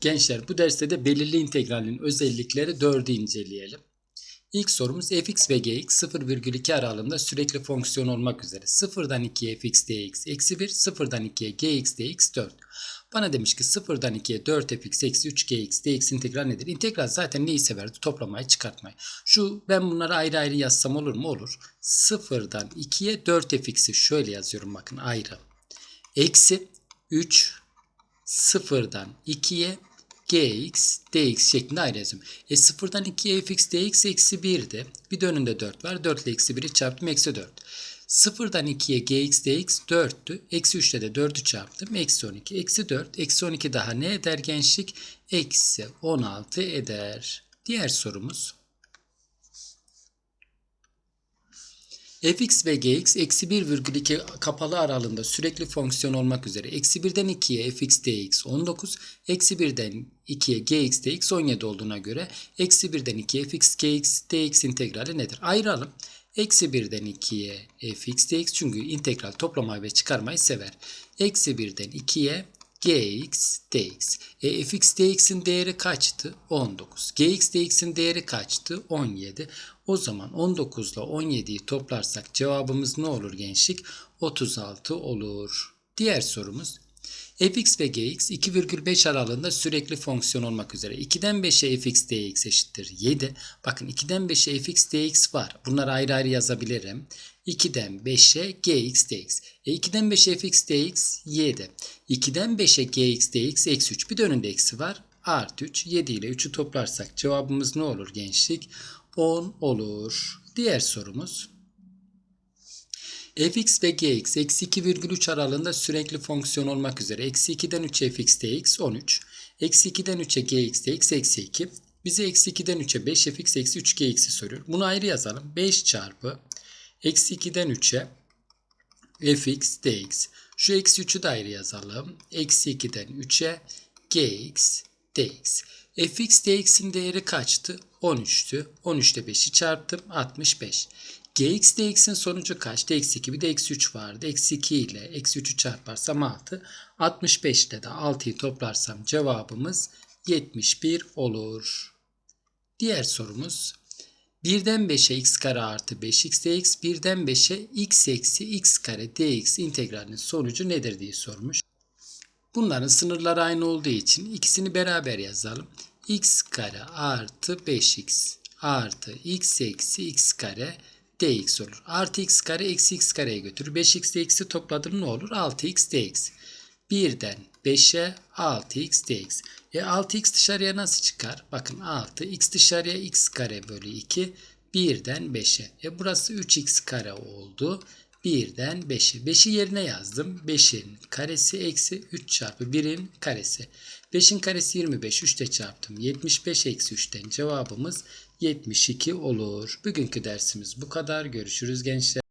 Gençler bu derste de belirli integralin özellikleri 4'ü inceleyelim. İlk sorumuz fx ve gx 0,2 aralığında sürekli fonksiyon olmak üzere 0'dan 2'ye fx dx eksi 1, 0'dan 2'ye gx dx 4. Bana demiş ki 0'dan 2'ye 4fx eksi 3gx dx integral nedir? İntegral zaten neyi severdi? Toplamayı çıkartmayı. Şu ben bunları ayrı ayrı yazsam olur mu? Olur. 0'dan 2'ye 4fx'i şöyle yazıyorum bakın ayrı. Eksi 3 0'dan 2'ye gx dx şeklinde ayrı yazıyorum. E 0'dan 2'ye fx dx eksi 1'de bir de önünde 4 var. 4 ile eksi 1'i çarptım eksi 4. 0'dan 2'ye gx dx 4'tü. Eksi 3'te de 4'ü çarptım. Eksi 12. Eksi 4. Eksi 12 daha ne eder gençlik? Eksi 16 eder. Diğer sorumuz. Fx ve gx eksi 1,2 kapalı aralığında sürekli fonksiyon olmak üzere eksi 1'den 2'ye fx dx 19 eksi 1'den 2'ye gx dx 17 olduğuna göre eksi 1'den 2'ye fx gx dx integrali nedir? Ayıralım. Eksi 1'den 2'ye fx dx çünkü integral toplamayı ve çıkarmayı sever. Eksi 1'den 2'ye gx dx. E, fx dx'in değeri kaçtı? 19. gx dx'in değeri kaçtı? 17. O zaman 19 ile 17'yi toplarsak cevabımız ne olur gençlik? 36 olur. Diğer sorumuz fx ve gx 2,5 aralığında sürekli fonksiyon olmak üzere 2'den 5'e fx dx eşittir 7. Bakın 2'den 5'e fx dx var. Bunları ayrı ayrı yazabilirim. 2'den 5'e gx dx. E 2'den 5'e fx dx 7. 2'den 5'e gx dx eksi 3. Bir de önünde eksi var. Artı 3. 7 ile 3'ü toplarsak cevabımız ne olur gençlik? 10 olur. Diğer sorumuz. Fx ve gx eksi 2,3 aralığında sürekli fonksiyon olmak üzere eksi 2'den 3'e fx dx 13. Eksi 2'den 3'e gx dx eksi 2. Bize eksi 2'den 3'e 5 fx eksi 3 gx'i soruyor. Bunu ayrı yazalım. 5 çarpı eksi 2'den 3'e fx dx. Şu eksi 3'ü de ayrı yazalım. Eksi 2'den 3'e gx dx. fx dx'in değeri kaçtı? 13'tü. 13'te 5'i çarptım. 65. gx dx'in sonucu kaçtı? Eksi 2 bir de eksi 3 vardı. Eksi 2 ile eksi 3'ü çarparsam 6. 65'te de 6'yı toplarsam cevabımız 71 olur. Diğer sorumuz. 1'den 5'e x kare artı 5x dx 1'den 5'e x eksi x kare dx integralinin sonucu nedir diye sormuş. Bunların sınırları aynı olduğu için ikisini beraber yazalım. x kare artı 5x artı x eksi x kare dx olur. Artı x kare eksi x kareye götürür. 5x eksi topladım ne olur? 6x dx. 1'den 5'e 6x dx. E 6x dışarıya nasıl çıkar? Bakın 6 x dışarıya x kare bölü 2 1'den 5'e. E burası 3x kare oldu. 1'den 5'e. 5'i yerine yazdım. 5'in karesi eksi 3 çarpı 1'in karesi. 5'in karesi 25. 3'te çarptım. 75 eksi 3'ten cevabımız 72 olur. Bugünkü dersimiz bu kadar. Görüşürüz gençler.